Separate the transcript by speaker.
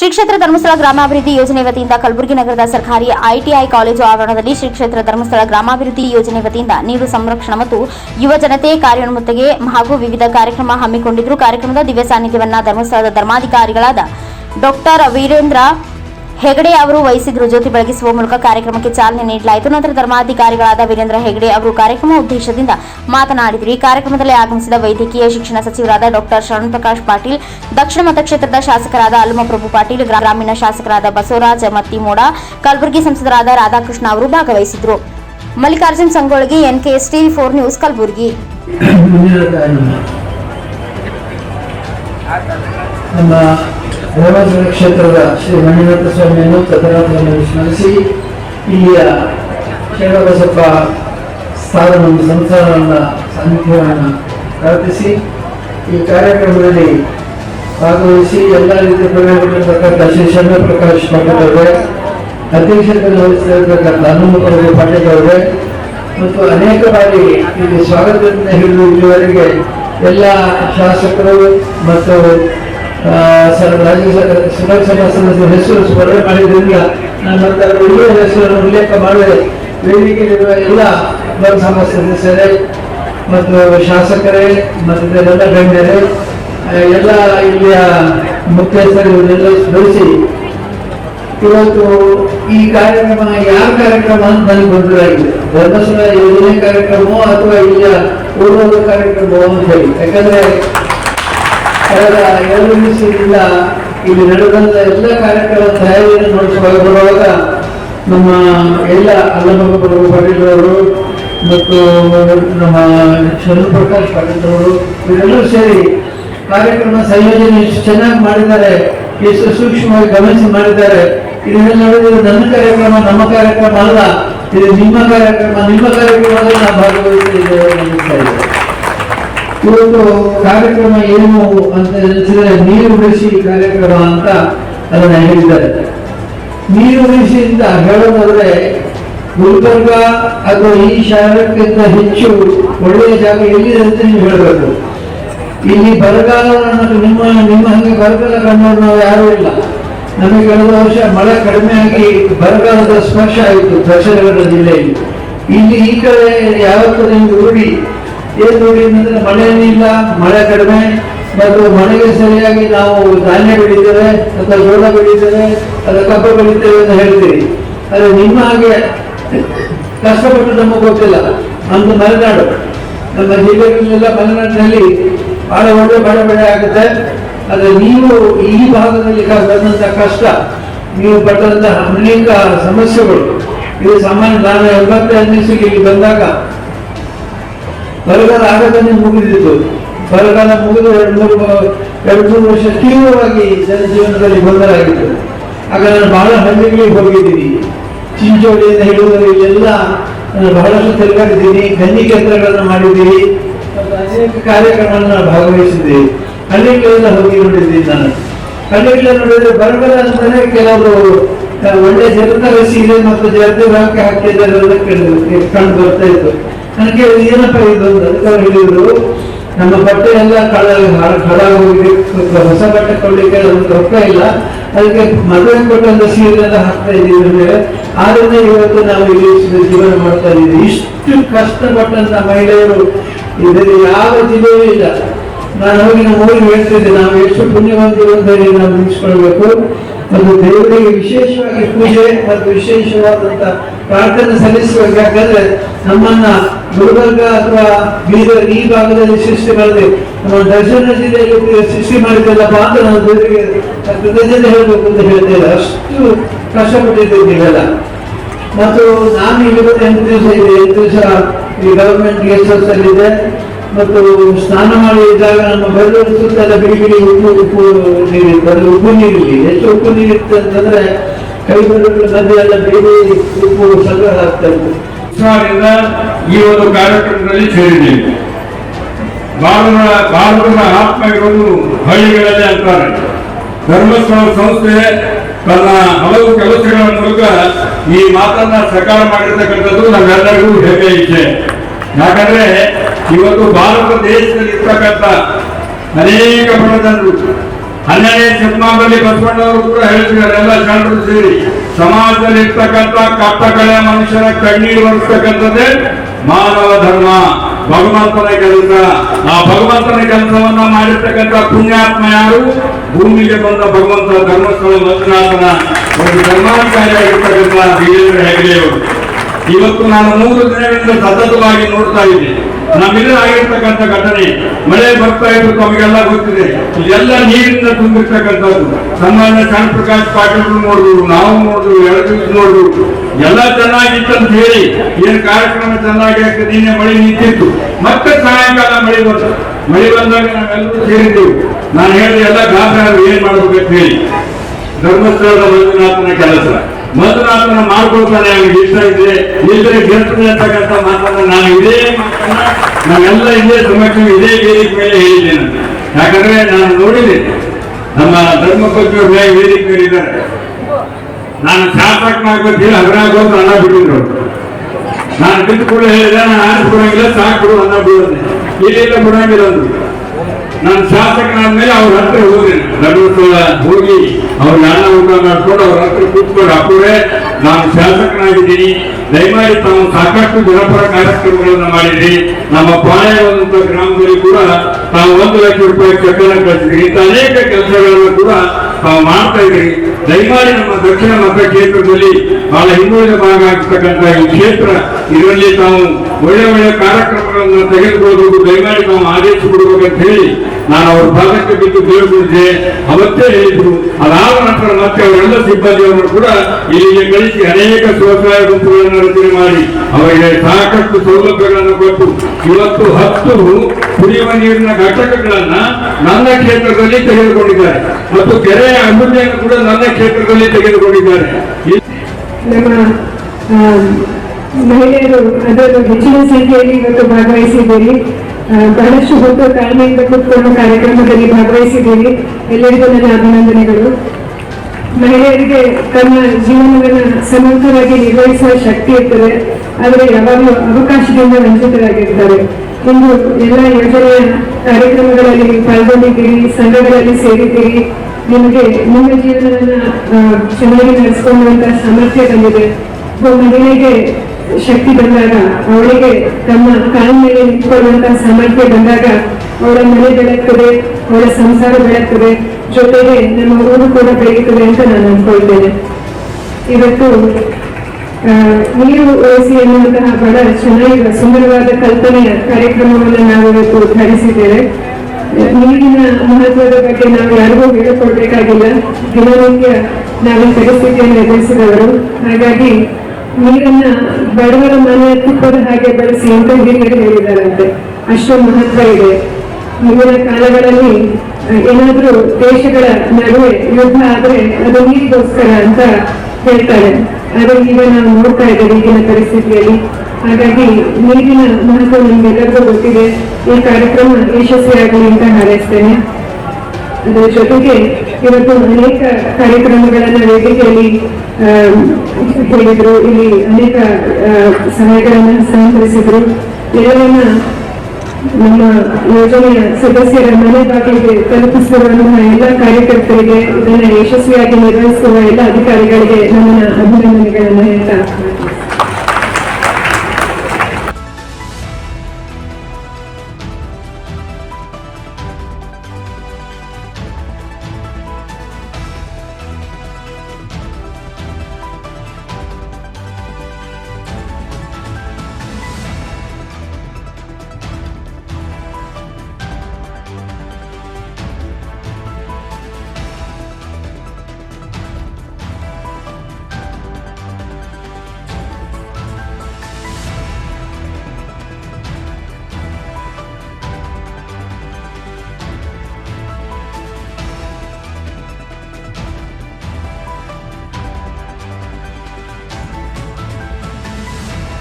Speaker 1: ಶ್ರೀ ಕ್ಷೇತ್ರ ಧರ್ಮಸ್ಥಳ ಗ್ರಾಮಾಭಿವೃದ್ಧಿ ಯೋಜನೆ ವತಿಯಿಂದ ಕಲಬುರಗಿ ನಗರದ ಸರ್ಕಾರಿ ಐಟಿಐ ಕಾಲೇಜು ಆವರಣದಲ್ಲಿ ಶ್ರೀ ಕ್ಷೇತ್ರ ಧರ್ಮಸ್ಥಳ ಗ್ರಾಮಾಭಿವೃದ್ಧಿ ಯೋಜನೆ ವತಿಯಿಂದ ನೀರು ಸಂರಕ್ಷಣೆ ಮತ್ತು ಯುವ ಜನತೆ ಕಾರ್ಯೋನ್ಮುತ್ತಿಗೆ ಹಾಗೂ ವಿವಿಧ ಕಾರ್ಯಕ್ರಮ ಹಮ್ಮಿಕೊಂಡಿದ್ದರು. ಕಾರ್ಯಕ್ರಮದ ದಿವ್ಯ ಸಾನ್ನಿಧ್ಯವನ್ನು ಧರ್ಮಸ್ಥಳದ ಧರ್ಮಾಧಿಕಾರಿಗಳಾದ ಡಾಕ್ಟರ್ ವೀರೇಂದ್ರ ಹೆಗಡೆ ಅವರು ವಹಿಸಿದ್ರು. ಜ್ಯೋತಿ ಬೆಳಗಿಸುವ ಮೂಲಕ ಕಾರ್ಯಕ್ರಮಕ್ಕೆ ಚಾಲನೆ ನೀಡಲಾಯಿತು. ನಂತರ ಧರ್ಮಾಧಿಕಾರಿಗಳಾದ ವೀರೇಂದ್ರ ಹೆಗಡೆ ಅವರು ಕಾರ್ಯಕ್ರಮ ಉದ್ದೇಶದಿಂದ ಮಾತನಾಡಿದರು. ಈ ಕಾರ್ಯಕ್ರಮದಲ್ಲಿ ಆಗಮಿಸಿದ ವೈದ್ಯಕೀಯ ಶಿಕ್ಷಣ ಸಚಿವರಾದ ಡಾಕ್ಟರ್ ಶರಣ್ ಪ್ರಕಾಶ್ ಪಾಟೀಲ್, ದಕ್ಷಿಣ ಮತಕ್ಷೇತ್ರದ ಶಾಸಕರಾದ ಅಲ್ಲಮಪ್ರಭು ಪಾಟೀಲ್, ಗ್ರಾಮೀಣ ಶಾಸಕರಾದ ಬಸವರಾಜ ಮತ್ತಿಮೋಡ, ಕಲಬುರಗಿ ಸಂಸದರಾದ ರಾಧಾಕೃಷ್ಣ ಅವರು ಭಾಗವಹಿಸಿದ್ರು. Mallikarjun Sangolgi N K S TV four news Kalaburagi.
Speaker 2: ನಮ್ಮ ಕ್ಷೇತ್ರದ ಶ್ರೀ ಮಂಜುನಾಥ ಸ್ವಾಮಿಯನ್ನು ತದರಾತ್ರಿಯನ್ನು ಸ್ಮರಿಸಿ, ಇಲ್ಲಿಯ ಶರಣಬಸಪ್ಪ ಸ್ಥಾನವನ್ನು ಸಂಸಾರವನ್ನು ಸಾನ್ನಿಧ್ಯವನ್ನು ಪ್ರಾರ್ಥಿಸಿ, ಈ ಕಾರ್ಯಕ್ರಮದಲ್ಲಿ ಭಾಗವಹಿಸಿ ಎಲ್ಲ ರೀತಿಯ ಪ್ರಯೋಗಗಳಿರ್ತಕ್ಕಂಥ ಶ್ರೀ ಶರಣ ಪ್ರಕಾಶ್ ಪಾಟೀಲ್ ಅವರೇ ಅಧ್ಯಕ್ಷತೆ ವಹಿಸಿರತಕ್ಕಂಥ ಹನುಮಂತರಾವ್ ಪಾಟೀಲ್ ಅವರೇ ಮತ್ತು ಅನೇಕ ಬಾರಿ ಇಲ್ಲಿ ಸ್ವಾಗತದಿಂದ ಹಿಡಿದು ಇಲ್ಲಿವರೆಗೆ ಎಲ್ಲ ಶಾಸಕರು ಮತ್ತು ರಾಜ್ಯ ಸುರಕ್ಷಣಾ ಸಮಿತಿ ಹೆಸರು ಸ್ಮರಣೆ ಮಾಡಿದ್ರಿಂದ ನಾನು ಅವರ ಒಳ್ಳೆಯ ಹೆಸರನ್ನು ಉಲ್ಲೇಖ ಮಾಡಿದೆ ವೇದಿಕೆಯಲ್ಲಿರುವ ಎಲ್ಲ ಲೋಕಸಭಾ ಸದಸ್ಯರೇ ಮತ್ತು ಶಾಸಕರೇ ಮತ್ತು ಎಲ್ಲ ಗಣ್ಯರೇ ಎಲ್ಲ ಇಲ್ಲಿಯ ಮುಖ್ಯಸ್ಥರು ಇವರೆಲ್ಲ ಸ್ಮರಿಸಿ, ಇವತ್ತು ಈ ಕಾರ್ಯಕ್ರಮ ಯಾರ ಕಾರ್ಯಕ್ರಮ ಅಂತ ನನಗೆ ಗೊತ್ತಿರಾಗಿದೆ ಧರ್ಮಸ್ಥಳ ಯೋಜನೆ ಕಾರ್ಯಕ್ರಮವೋ ಅಥವಾ ಇಲ್ಲಿಯ ಓದುವ ಕಾರ್ಯಕ್ರಮವೋ ಅಂತ ಹೇಳಿ. ಯಾಕಂದ್ರೆ ಕಳೆದ ಎರಡು ನಿಮಿಷದಿಂದ ಇಲ್ಲಿ ನಡೆದಂತ ಎಲ್ಲ ಕಾರ್ಯಕ್ರಮ ತಯಾರಿಯನ್ನು ನೋಡಿಸುವಾಗ ನಮ್ಮ ಎಲ್ಲ ಅಲ್ಲಮಪ್ಪ ಪಾಟೀಲ್ ಅವರು ಮತ್ತು ನಮ್ಮ ಶರಣ್ ಪ್ರಕಾಶ್ ಪಾಟೀಲ್ ಅವರು, ಇವರೆಲ್ಲರೂ ಸೇರಿ ಕಾರ್ಯಕ್ರಮ ಸಂಯೋಜನೆ ಎಷ್ಟು ಚೆನ್ನಾಗಿ ಮಾಡಿದ್ದಾರೆ, ಎಷ್ಟು ಸೂಕ್ಷ್ಮವಾಗಿ ಗಮನಿಸಿ ಮಾಡಿದ್ದಾರೆ, ಇದನ್ನೆಲ್ಲ ನೋಡಿದ್ರೆ ನನ್ನ ಕಾರ್ಯಕ್ರಮ ನಮ್ಮ ಕಾರ್ಯಕ್ರಮ ಅಲ್ಲ, ಇದು ನಿಮ್ಮ ಕಾರ್ಯಕ್ರಮ, ನಿಮ್ಮ ಕಾರ್ಯಕ್ರಮದಲ್ಲಿ ನಾವು ಭಾಗವಹಿಸಿದ್ದೇವೆ ಇವತ್ತು ಕಾರ್ಯಕ್ರಮ ಏನು ಅಂತ ಹೇಳಿದ್ರೆ ನೀರು ಉಳಿಸಿ ಕಾರ್ಯಕ್ರಮ ಅಂತ ಅದನ್ನ ಹೇಳಿದ್ದಾರೆ. ನೀರು ಉಳಿಸಿ ಅಂತ ಹೇಳೋದಾದ್ರೆ ಗುಲ್ಬರ್ಗ ಅಥವಾ ಈ ಶಹರಕ್ಕಿಂತ ಹೆಚ್ಚು ಒಳ್ಳೆಯ ಜಾಗ ಎಲ್ಲಿದೆ ಅಂತ ನೀವು ಹೇಳಬೇಕು. ಇಲ್ಲಿ ಬರಗಾಲ ನಿಮ್ಮ ನಿಮ್ಮ ಹಂಗೆ ಬರಗಾಲ ಕಂಡವರು ನಾವು ಯಾರೂ ಇಲ್ಲ. ನಮಗೆ ಕಳೆದ ವರ್ಷ ಮಳೆ ಕಡಿಮೆ ಆಗಿ ಬರಗಾಲದ ಸ್ಪರ್ಶ ಆಯಿತು ದಕ್ಷಿಣ ಜಿಲ್ಲೆಯಲ್ಲಿ. ಇಲ್ಲಿ ಈ ಕಡೆ ಯಾವತ್ತೂ ನಿಮ್ಗೆ ರೂಢಿ ಏನು ನೋಡಿ ಮಳೆನೇ ಇಲ್ಲ, ಮಳೆ ಕಡಿಮೆ. ಮತ್ತು ಮಳೆಗೆ ಸರಿಯಾಗಿ ನಾವು ಧಾನ್ಯ ಬೆಳಿತೇವೆ, ಅಥವಾ ಜೋಳ ಬೆಳಿತೇವೆ, ಅಥವಾ ಕಬ್ಬು ಬೆಳಿತೇವೆ ಅಂತ ಹೇಳ್ತೀರಿ. ಆದರೆ ನಿಮ್ಮ ಹಾಗೆ ಕಷ್ಟಪಟ್ಟು ನಮಗೆ ಗೊತ್ತಿಲ್ಲ. ಅಂದು ಮಲೆನಾಡು. ನಮ್ಮ ಜಿಲ್ಲೆಗಳಲ್ಲೆಲ್ಲ ಮಲೆನಾಡಿನಲ್ಲಿ ಬಹಳ ಒಳ್ಳೆ ಮಳೆ ಬೆಳೆ ಆಗುತ್ತೆ. ಆದರೆ ನೀವು ಈ ಭಾಗದಲ್ಲಿ ಬಂದಂತ ಕಷ್ಟ, ನೀವು ಪಟ್ಟಂತಹ ಅನೇಕ ಸಮಸ್ಯೆಗಳು. ಇದು ಸಾಮಾನ್ಯ ನಾನು ಎಂಬತ್ತೈದನೇ ಇಲ್ಲಿ ಬಂದಾಗ ಬರಗಾಲ ಆಗದನ್ನೇ ಮುಗಿದಿತ್ತು. ಬರಗಾಲ ಮುಗಿದು ಎರಡು ಮೂರು ಎರಡು ಮೂರು ವರ್ಷ ತೀವ್ರವಾಗಿ ಗೊಂದಲ ಆಗಿತ್ತು ಆಗ ನಾನು ಬಹಳ ಹಳ್ಳಿಗಳಿಗೆ ಹೋಗಿದ್ದೀನಿ. ಚಿಂಚೋಳಿಯಿಂದ ಹಿಡಿದು ಎಲ್ಲ, ನಾನು ಬಹಳಷ್ಟು ತಿರುಗಾಡಿದ್ದೀನಿ. ಗಂಜಿ ಕೇಂದ್ರಗಳನ್ನು ಮಾಡಿದ್ದೀನಿ. ಅನೇಕ ಕಾರ್ಯಕ್ರಮಗಳನ್ನು ಭಾಗವಹಿಸಿದ್ದೀನಿ ಹಳ್ಳಿಗಳೆಲ್ಲ ಹೋಗಿ ನೋಡಿದ್ದೀನಿ ನಾನು. ಹಳ್ಳಿಗಳ ನೋಡಿದ್ರೆ ಬರಗಾಲ ಅಂತಾನೆ ಕೆಲವರು ಒಳ್ಳೆ ಜನತರಸಿ ಸೀರೆ ಮತ್ತು ಜನತೆ ಹಾಕಿ ಹಾಕಿದ್ದಾರೆ ಕಂಡು ಬರ್ತಾ ಇತ್ತು. ನನಗೆ ಏನಪ್ಪ ಇದು ಅಂತ ಹೇಳಿದ್ರು? ನಮ್ಮ ಬಟ್ಟೆ ಎಲ್ಲ ಕಳ ಕಳ ಹೋಗಿದೆ. ಹೊಸ ಬಟ್ಟೆ ಕೊಡ್ಲಿಕ್ಕೆ ನಮ್ಗೆ ರೊಕ್ಕ ಇಲ್ಲ. ಅದಕ್ಕೆ ಮದುವೆ ಕೊಟ್ಟಂತ ಸೀರೆ ಎಲ್ಲ ಹಾಕ್ತಾ ಇದ್ದೀವಿ ಅಂದ್ರೆ ಆದ್ರಿಂದ ಇವತ್ತು ನಾವು ಇಲ್ಲಿ ಜೀವನ ಮಾಡ್ತಾ ಇದ್ದೀವಿ. ಇಷ್ಟು ಕಷ್ಟಪಟ್ಟಂತ ಮಹಿಳೆಯರು ಇದರಲ್ಲಿ ಯಾವ ಜಿಲ್ಲೆಯೂ ಇಲ್ಲ. ನಾನು ಹೋಗಿ ನಮ್ಮ ಊರಿಗೆ ಹೇಳ್ತಿದ್ದೆ, ನಾವು ಎಷ್ಟು ಪುಣ್ಯವಂತರು ಅಂತ ಹೇಳಿ ನಾವು ಮುಗಿಸ್ಕೊಳ್ಬೇಕು. ಮತ್ತು ದೇವರಿಗೆ ವಿಶೇಷವಾಗಿ ಪೂಜೆ ಮತ್ತು ವಿಶೇಷವಾದಂತ ಪ್ರಾರ್ಥನೆ ಸಲ್ಲಿಸಬೇಕು ಯಾಕಂದ್ರೆ ನಮ್ಮನ್ನ ಗುಲ್ಬರ್ಗ ಅಥವಾ ಬೀದರ್ ಈ ಭಾಗದಲ್ಲಿ ಸೃಷ್ಟಿ ಮಾಡಿದೆ. ನಮ್ಮ ಜಿಲ್ಲೆಯಲ್ಲಿ ಸೃಷ್ಟಿ ಮಾಡಿದ್ದಲ್ಲಪ್ಪ ಅಂತ ನಾವು ದೇವರಿಗೆ ಕೃತಜ್ಞತೆ ಹೇಳಬೇಕು ಅಂತ ಹೇಳ್ತೇವೆ ಅಷ್ಟು ಕಷ್ಟಪಟ್ಟಿದ್ದೇವೆ ಮತ್ತು ನಾನು ಇವತ್ತು ಎಂಟು ದಿವಸ ಇದೆ. ಎಂಟು ದಿವಸ ಈ ಗವರ್ಮೆಂಟ್ ಗೆಸ್ಟ್ ಹೌಸ್ ಅಲ್ಲಿದೆ ಮತ್ತು ಸ್ನಾನ ಮಾಡಿ ಇದ್ದಾಗ ನಮ್ಮ ಬೆಳ್ಳೂರು ಸುತ್ತೆಲ್ಲ ಬಿಡಿ ಬಿಡಿ ಉಪ್ಪು ಉಪ್ಪು ಅಲ್ಲಿ ಉಪ್ಪು ನೀರಿಲ್ಲಿ ಎಷ್ಟು ಉಪ್ಪು ನೀರಿತ್ತು ಅಂತಂದ್ರೆ ಕೈ ಬೆರಳುಗಳ ಮಧ್ಯೆ ಎಲ್ಲ ಬಿಡಿ ಉಪ್ಪು ಸಂಗ್ರಹ ಆಗ್ತಾ ಇತ್ತು
Speaker 3: ಈ ಒಂದು ಕಾರ್ಯಕ್ರಮದಲ್ಲಿ ಸೇರಿದ್ದೇನೆ ಭಾರತದ ಭಾರತದ ಆತ್ಮ ಇರುವುದು ಹಳ್ಳಿಗಳಲ್ಲಿ ಅಂತಾರೆ. ಧರ್ಮಸ್ಥಳ ಸಂಸ್ಥೆ ತನ್ನ ಹಲವು ಕೆಲಸಗಳ ಮೂಲಕ ಈ ಮಾತನ್ನ ಸಕಾರ ಮಾಡಿರ್ತಕ್ಕಂಥದ್ದು ನಮ್ಮೆಲ್ಲರಿಗೂ ಹೆಮ್ಮೆ ಇಚ್ಛೆ ಯಾಕಂದ್ರೆ ಇವತ್ತು ಭಾರತ ದೇಶದಲ್ಲಿ ಇರ್ತಕ್ಕಂಥ ಅನೇಕ ಬಡ ಜನರು ಹನ್ನೆರಡನೇ ಶತಮಾನದಲ್ಲಿ ಬಸವಣ್ಣವರು ಕೂಡ ಹೇಳ್ತಿದ್ದಾರೆ, ಎಲ್ಲ ಜನರು ಸೇರಿ. ಸಮಾಜದಲ್ಲಿ ಇರ್ತಕ್ಕಂಥ ಕಪ್ಪ ಕಳೆಯ ಮನುಷ್ಯರ ಕಣ್ಣೀರು ಬರ್ತಕ್ಕಂಥದ್ದೇ ಮಾನವ ಧರ್ಮ. ಭಗವಂತನ ಕೆಲಸ. ಆ ಭಗವಂತನ ಕೆಲಸವನ್ನ ಮಾಡಿರ್ತಕ್ಕಂಥ ಪುಣ್ಯಾತ್ಮ ಯಾರು? ಭೂಮಿಗೆ ಬಂದ ಭಗವಂತ ಧರ್ಮಸ್ಥಳ ಮಂಜುನಾಥನ ಒಂದು ಧರ್ಮಾಧಿಕಾರಿಯಾಗಿರ್ತಕ್ಕಂಥ ವೀರೇಂದ್ರ ಹೆಗಡೆಯವರು. ಇವತ್ತು ನಾನು ಮೂರು ದಿನಗಳಿಂದ ಸತತವಾಗಿ ನೋಡ್ತಾ ಇದ್ದೆ ನಮ್ಮೆಲ್ಲ ಆಗಿರ್ತಕ್ಕಂಥ ಘಟನೆ, ಮಳೆ ಬರ್ತಾ ಇದ್ದು ತಮಗೆಲ್ಲ ಗೊತ್ತಿದೆ. ಇದೆಲ್ಲ ನೀರಿನಿಂದ ತುಂಬಿರ್ತಕ್ಕಂಥದ್ದು. ಸನ್ಮಾನ್ಯ ಶಾಂತ ಪ್ರಕಾಶ್ ಪಾಟೀಲ್ ನೋಡಿದ್ರು ನಾವು ನೋಡಿದ್ರು ಎಳದು ನೋಡಿದ್ರು ಎಲ್ಲ ಚೆನ್ನಾಗಿತ್ತು ಅಂತ ಹೇಳಿ ಏನ್ ಕಾರ್ಯಕ್ರಮ ಚೆನ್ನಾಗಿ ಆಗ್ತದೆ ನಿನ್ನೆ ಮಳೆ ನಿಂತಿತ್ತು. ಮತ್ತೆ ಸಾಯಂಕಾಲ ಮಳೆ ಬಂತು. ಮಳೆ ಬಂದಾಗ ನಾವೆಲ್ಲರೂ ಸೇರಿದ್ದೆವು ನಾನು ಹೇಳಿದೆ ಎಲ್ಲ ಗಾತ್ರ ಏನ್ ಮಾಡ್ಬೇಕಂತ ಹೇಳಿ. ಧರ್ಮಸ್ಥಳದ ಮಂಜುನಾಥನ ಕೆಲಸ. ಮಂಜುನಾಥನ ಮಾಡ್ಕೊಳ್ತಾನೆ ಇಷ್ಟ ಇದ್ರೆ ಇದ್ರೆ ಗೆಲ್ತದೆ ಅಂತಕ್ಕಂಥ ಮಾತನ್ನ ನಾನು ಇದೇ ಮಾತನ್ನ ನಾವೆಲ್ಲ ಇದೇ ಸಮಕ್ಷ ಇದೇ ವೇದಿಕೆ ಮೇಲೆ ಹೇಳಿದ್ದೇನೆ ಯಾಕಂದ್ರೆ ನಾನು ನೋಡಿದೆ, ನಮ್ಮ ಧರ್ಮ ಬೇರೆ ವೇದಿಕೆ ಮೇಲೆ ಇದ್ದಾರೆ. ನಾನು ಶಾಸಕನಾಗ್ಬೇಕು ಹೇಳಿ ಹಗರಾಗೋದು ಅನ್ನ ಬಿಟ್ಟಿದ್ರು. ನಾನು ಬಿಟ್ಟು ಕೂಡ ಹೇಳಿದೆ, ನಾನು ಆರಿಸ್ಕೊಡಂಗಿಲ್ಲ ಸಾಕು ಅನ್ನ ಬಿಡೋದೆ ಇಲ್ಲಿಲ್ಲ ಬಿಡೋಂಗಿಲ್ಲ ಅಂದ್ರು. ನಾನು ಶಾಸಕನಾದ್ಮೇಲೆ ಅವ್ರ ಹತ್ರ ಹೋಗಿ ಧರ್ಮಸ್ಥಳ ಹೋಗಿ ಅವ್ರ ಅನ್ನ ಊಟ ಮಾಡ್ಕೊಂಡು ಅವ್ರ ಹತ್ರ ಕೂತ್ಕೊಂಡು, ಅಪ್ಪರೇ, ನಾನು ಶಾಸಕನಾಗಿದ್ದೀನಿ. ದಯಮಾಡಿ ತಾವು ಸಾಕಷ್ಟು ಜನಪರ ಕಾರ್ಯಕ್ರಮಗಳನ್ನು ಮಾಡಿದ್ರಿ. ನಮ್ಮ ಪಾಳ್ಯವಂತ ಗ್ರಾಮದಲ್ಲಿ ಕೂಡ ತಾವು ಒಂದು ಲಕ್ಷ ರೂಪಾಯಿ ಚೆಕ್ಕನ್ನು ಕಳಿಸಿದ್ರಿ ಇಂಥ ಅನೇಕ ಕೆಲಸಗಳನ್ನು ಕೂಡ ತಾವು ಮಾಡ್ತಾ ಇದ್ರಿ. ದಯಮಾಡಿ ನಮ್ಮ ದಕ್ಷಿಣ ಮತಕ್ಷೇತ್ರದಲ್ಲಿ ಬಹಳ ಹಿಂದುಳಿದ ಭಾಗ ಆಗ್ತಕ್ಕಂಥ ಈ ಕ್ಷೇತ್ರ ಇದರಲ್ಲಿ ತಾವು ಒಳ್ಳೆ ಒಳ್ಳೆ ಕಾರ್ಯಕ್ರಮಗಳನ್ನು ತೆಗೆದುಕೊಳ್ಳಬೇಕು ದಯಮಾಡಿ ತಾವು ಆದೇಶ ಕೊಡಬೇಕಂತ ಹೇಳಿ ನಾನು ಅವ್ರ ಭಾಗಕ್ಕೆ ಬಿದ್ದು ಕೇಳಿಕೊಂಡಿದ್ದೆ ಅವತ್ತೇ ಹೇಳಿದ್ರು. ಅದಾದ ನಂತರ ಮತ್ತೆ ಅವರೆಲ್ಲ ಸಿಬ್ಬಂದಿಯವರು ಕೂಡ ಇಲ್ಲಿಗೆ ಕಳಿಸಿ ಅನೇಕ ಸ್ವಸಹಾಯ ಗುಂಪುಗಳನ್ನು ರಚನೆ ಮಾಡಿ ಅವರಿಗೆ ಸಾಕಷ್ಟು ಸೌಲಭ್ಯಗಳನ್ನು ಕೊಟ್ಟು ಇವತ್ತು ಹತ್ತು ಕುಡಿಯುವ ನೀರಿನ ಘಟಕಗಳನ್ನ ನನ್ನ ಕ್ಷೇತ್ರದಲ್ಲಿ ತೆಗೆದುಕೊಂಡಿದ್ದಾರೆ. ಮತ್ತು ಕೆರೆಯ ಅಭಿವೃದ್ಧಿಯನ್ನು ಕೂಡ ನನ್ನ ಕ್ಷೇತ್ರದಲ್ಲಿ ತೆಗೆದುಕೊಂಡಿದ್ದಾರೆ.
Speaker 4: ಮಹಿಳೆಯರು ಅದರಲ್ಲೂ ಹೆಚ್ಚಿನ ಸಂಖ್ಯೆಯಲ್ಲಿ ಇವತ್ತು ಭಾಗವಹಿಸಿದ್ದೀರಿ. ಬಹಳಷ್ಟು ಹೊತ್ತು ತಾಳ್ಮೆಯಿಂದ ಕೂತ್ಕೊಂಡು ಕಾರ್ಯಕ್ರಮದಲ್ಲಿ ಭಾಗವಹಿಸಿದ್ದೀರಿ. ಎಲ್ಲರಿಗೂ ನನ್ನ ಅಭಿನಂದನೆಗಳು. ಮಹಿಳೆಯರಿಗೆ ತಮ್ಮ ಜೀವನವನ್ನು ಸಮರ್ಥವಾಗಿ ನಿರ್ವಹಿಸುವ ಶಕ್ತಿ ಇರ್ತದೆ ಆದರೆ ಯಾವಾಗಲೂ ಅವಕಾಶದಿಂದ ವಂಚಿತರಾಗಿರ್ತಾರೆ. ಇಂದು ಎಲ್ಲ ಯೋಜನೆಯ ಕಾರ್ಯಕ್ರಮಗಳಲ್ಲಿ ಪಾಲ್ಗೊಂಡಿದ್ದೀರಿ, ಸಂಘಗಳಲ್ಲಿ ಸೇರಿದ್ದೀರಿ. ನಿಮಗೆ ನಿಮ್ಮ ಜೀವನವನ್ನು ಚೆನ್ನಾಗಿ ನಡೆಸಿಕೊಳ್ಳುವಂತ ಸಾಮರ್ಥ್ಯ ಬಂದಿದೆ. ಒಬ್ಬ ಮಹಿಳೆಗೆ ಶಕ್ತಿ ಬಂದಾಗ ಅವಳಿಗೆ ತಮ್ಮ ಕಾಲ ಮೇಲೆ ನಿಂತ್ಕೊಳ್ಳುವಂತ ಸಾಮರ್ಥ್ಯ ಬಂದಾಗ ಅವಳ ಮನೆ ಬೆಳಗ್ತದೆ, ಅವಳ ಸಂಸಾರ ಬೆಳಗ್ತದೆ, ಜೊತೆಗೆ ನಮ್ಮ ಊರು ಕೂಡ ಬೆಳಗುತ್ತದೆ ಅಂತ ನಾನು ಅನ್ಕೊಳ್ತೇನೆ. ಇವತ್ತು ನೀರು ಉಳಿಸಿ ಎನ್ನುವಂತಹ ಬಹಳ ಚೆನ್ನಾಗಿರುವ ಸುಂದರವಾದ ಕಲ್ಪನೆಯ ಕಾರ್ಯಕ್ರಮವನ್ನು ನಾವು ಇವತ್ತು ಉದ್ಘಾಟಿಸಿದ್ದೇವೆ. ನೀರಿನ ಮಹತ್ವದ ಬಗ್ಗೆ ನಾವು ಯಾರಿಗೂ ಹೇಳಿಕೊಡ್ಬೇಕಾಗಿಲ್ಲ. ದಿನನಿತ್ಯ ನಾವು ಪರಿಸ್ಥಿತಿಯನ್ನು ಎದುರಿಸಿದವರು. ಹಾಗಾಗಿ ನೀರನ್ನ ಬಡವರ ಮನೆಯ ತುಪ್ಪದ ಹಾಗೆ ಬಳಸಿ ಅಂತ ಹಿರಿಯರು ಹೇಳಿದಾರಂತೆ. ಅಷ್ಟು ಮಹತ್ವ ಇದೆ. ಮುಂದಿನ ಕಾಲಗಳಲ್ಲಿ ಏನಾದ್ರೂ ದೇಶಗಳ ನಡುವೆ ಯುದ್ಧ ಆದ್ರೆ ಅದು ನೀರಿಗೋಸ್ಕರ ಅಂತ ಹೇಳ್ತಾರೆ. ಆದ್ರೆ ಈಗ ನಾವು ನೋಡ್ತಾ ಇದ್ದೇವೆ ಈಗಿನ ಪರಿಸ್ಥಿತಿಯಲ್ಲಿ. ಹಾಗಾಗಿ ನೀರಿನ ಮಹತ್ವ ನಮ್ಗೆಲ್ಲರಿಗೂ ಗೊತ್ತಿದೆ. ಈ ಕಾರ್ಯಕ್ರಮ ಯಶಸ್ವಿಯಾಗಲಿ ಅಂತ ಹಾರೈಸ್ತೇನೆ. ಅದರ ಜೊತೆಗೆ ಇವತ್ತು ಅನೇಕ ಕಾರ್ಯಕ್ರಮಗಳನ್ನ ವೇದಿಕೆಯಲ್ಲಿ ಹೇಳಿದ್ರು. ಇಲ್ಲಿ ಅನೇಕ ಸಮಯಗಳನ್ನ ಸಹಕರಿಸಿದ್ರು. ಎಲ್ಲವನ್ನ ನಮ್ಮ ಯೋಜನೆಯ ಸದಸ್ಯರ ಮನೆ ಬಾಗಿಲಿಗೆ ತಲುಪಿಸಿರುವಂತಹ ಎಲ್ಲ ಕಾರ್ಯಕರ್ತರಿಗೆ, ಇದನ್ನ ಯಶಸ್ವಿಯಾಗಿ ನಿರ್ವಹಿಸುವ ಎಲ್ಲ ಅಧಿಕಾರಿಗಳಿಗೆ ನನ್ನ ಅಭಿನಂದನೆಗಳನ್ನು